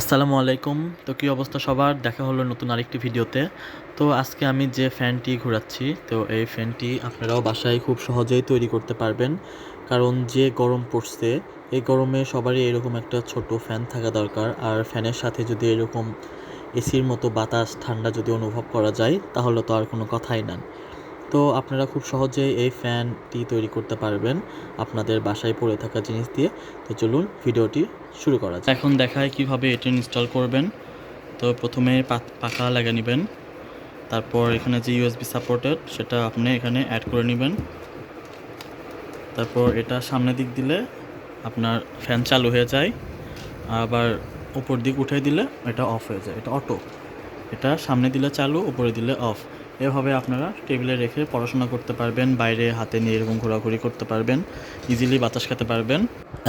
আসসালামু আলাইকুম। তো কী অবস্থা সবার? দেখা হলো নতুন আরেকটি ভিডিওতে। তো আজকে আমি যে ফ্যানটি ঘোরাচ্ছি, তো এই ফ্যানটি আপনারাও বাসায় খুব সহজেই তৈরি করতে পারবেন। কারণ যে গরম পড়ছে, এই গরমে সবারই এরকম একটা ছোট ফ্যান থাকা দরকার। আর ফ্যানের সাথে যদি এরকম এসির মতো বাতাস, ঠান্ডা যদি অনুভব করা যায়, তাহলে তো আর কোনো কথাই না তো আপনারা খুব সহজেই এই ফ্যানটি তৈরি করতে পারবেন আপনাদের বাসায় পড়ে থাকা জিনিস দিয়ে। তো চলুন ভিডিওটি শুরু করা যাক। এখন দেখায় কীভাবে এটি ইনস্টল করবেন। তো প্রথমে পাখা লাগিয়ে নেবেন। তারপর এখানে যে ইউএসবি সাপোর্টেড সেটা আপনি এখানে অ্যাড করে নেবেন। তারপর এটা সামনের দিক দিলে আপনার ফ্যান চালু হয়ে যায়। আবার উপর দিক উঠে দিলে এটা অফ হয়ে যায়। এটা অটো এটা সামনে দিলে চালু, উপরে দিলে অফ এভাবে আপনারা টেবিলে রেখে পড়াশোনা করতে পারবেন, বাইরে হাতে নিয়ে এরকম ঘোরাঘুরি করতে পারবেন ইজিলি বাতাস খেতে পারবেন।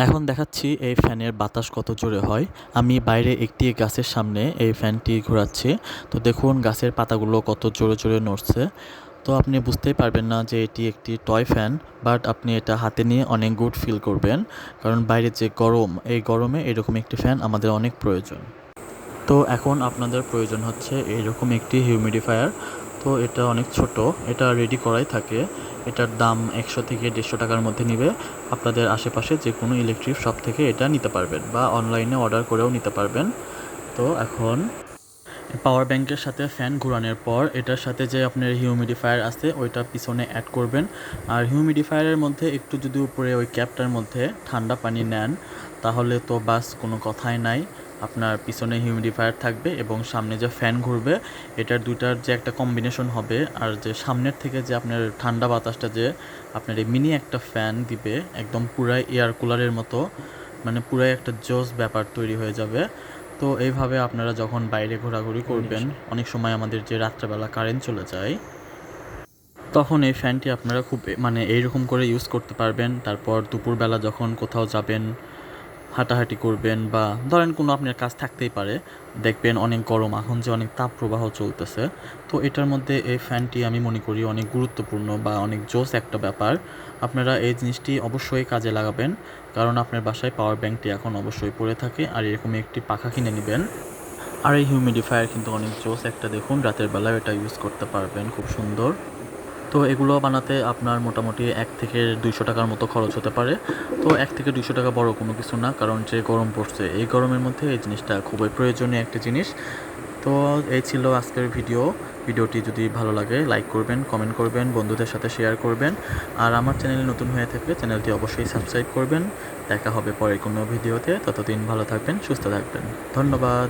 এখন দেখাচ্ছি এই ফ্যানের বাতাস কত জোরে হয়। আমি বাইরে একটি গাছের সামনে এই ফ্যানটি ঘোরাচ্ছি। তো দেখুন, গাছের পাতাগুলো কত জোরে জোরে নড়ছে। তো আপনি বুঝতেই পারবেন না যে এটি একটি টয় ফ্যান, বাট আপনি এটা হাতে নিয়ে অনেক গুড ফিল করবেন, কারণ বাইরে যে গরম, এই গরমে এরকম একটি ফ্যান আমাদের অনেক প্রয়োজন। তো এখন আপনাদের প্রয়োজন হচ্ছে এরকম একটি হিউমিডিফায়ার। তো এটা অনেক ছোট। এটা রেডি করাই থাকে। এটার দাম একশো থেকে দেড়শো টাকার মধ্যে নিবে। আপনাদের আশেপাশে যে কোনো ইলেকট্রিক শপ থেকে এটা নিতে পারবেন বা অনলাইনে অর্ডার করেও নিতে পারবেন। তো এখন পাওয়ার ব্যাংকের সাথে ফ্যান ঘোরানোর পর এটার সাথে যে আপনার হিউমিডিফায়ার আছে, ওইটা পিছনে অ্যাড করবেন। আর হিউমিডিফায়ারের মধ্যে একটু যদি উপরে ওই ক্যাপটার মধ্যে ঠান্ডা পানি নেন, তাহলে তো বাস কোনো কথাই নাই। আপনার পিছনে হিউমিডিফায়ার থাকবে এবং সামনে যে ফ্যান ঘুরবে এটার দুইটার যে একটা কম্বিনেশন হবে আর যে সামনের থেকে যে আপনার ঠান্ডা বাতাসটা যে আপনার এই মিনি একটা ফ্যান দিবে একদম পুরাই এয়ার কুলারের মতো মানে পুরাই একটা জোস ব্যাপার তৈরি হয়ে যাবে। তো এইভাবে আপনারা যখন বাইরে ঘোরাঘুরি করবেন অনেক সময় আমাদের যে রাত্রেবেলা কারেন্ট চলে যায় তখন এই ফ্যানটি আপনারা খুব মানে এইরকম করে ইউজ করতে পারবেন। তারপর দুপুরবেলা যখন কোথাও যাবেন হাঁটাহাঁটি করবেন বা ধরেন কোনো আপনার কাজ থাকতেই পারে, দেখবেন অনেক গরম, এখন যে অনেক তাপ প্রবাহ চলতেছে। তো এটার মধ্যে এই ফ্যানটি আমি মনে করি অনেক গুরুত্বপূর্ণ বা অনেক জোস একটা ব্যাপার। আপনারা এই জিনিসটি অবশ্যই কাজে লাগাবেন, কারণ আপনার বাসায় পাওয়ার ব্যাংকটি এখন অবশ্যই পড়ে থাকে আর এরকম একটি পাখা কিনে নেবেন। আর এই হিউমিডিফায়ার কিন্তু অনেক জোস একটা দেখুন, রাতের বেলায় এটা ইউজ করতে পারবেন, খুব সুন্দর। তো এগুলো বানাতে আপনার মোটামুটি এক থেকে দুইশো টাকার মতো খরচ হতে পারে। তো এক থেকে দুইশো টাকা বড় কোনো কিছু না, কারণ যে গরম পড়ছে, এই গরমের মধ্যে এই জিনিসটা খুবই প্রয়োজনীয় একটা জিনিস। তো এই ছিল আজকের ভিডিও। ভিডিওটি যদি ভালো লাগে, লাইক করবেন, কমেন্ট করবেন, বন্ধুদের সাথে শেয়ার করবেন। আর আমার চ্যানেলে নতুন হয়ে থাকলে চ্যানেলটি অবশ্যই সাবস্ক্রাইব করবেন। দেখা হবে পরের কোনো ভিডিওতে। ততদিন ভালো থাকবেন, সুস্থ থাকবেন। ধন্যবাদ।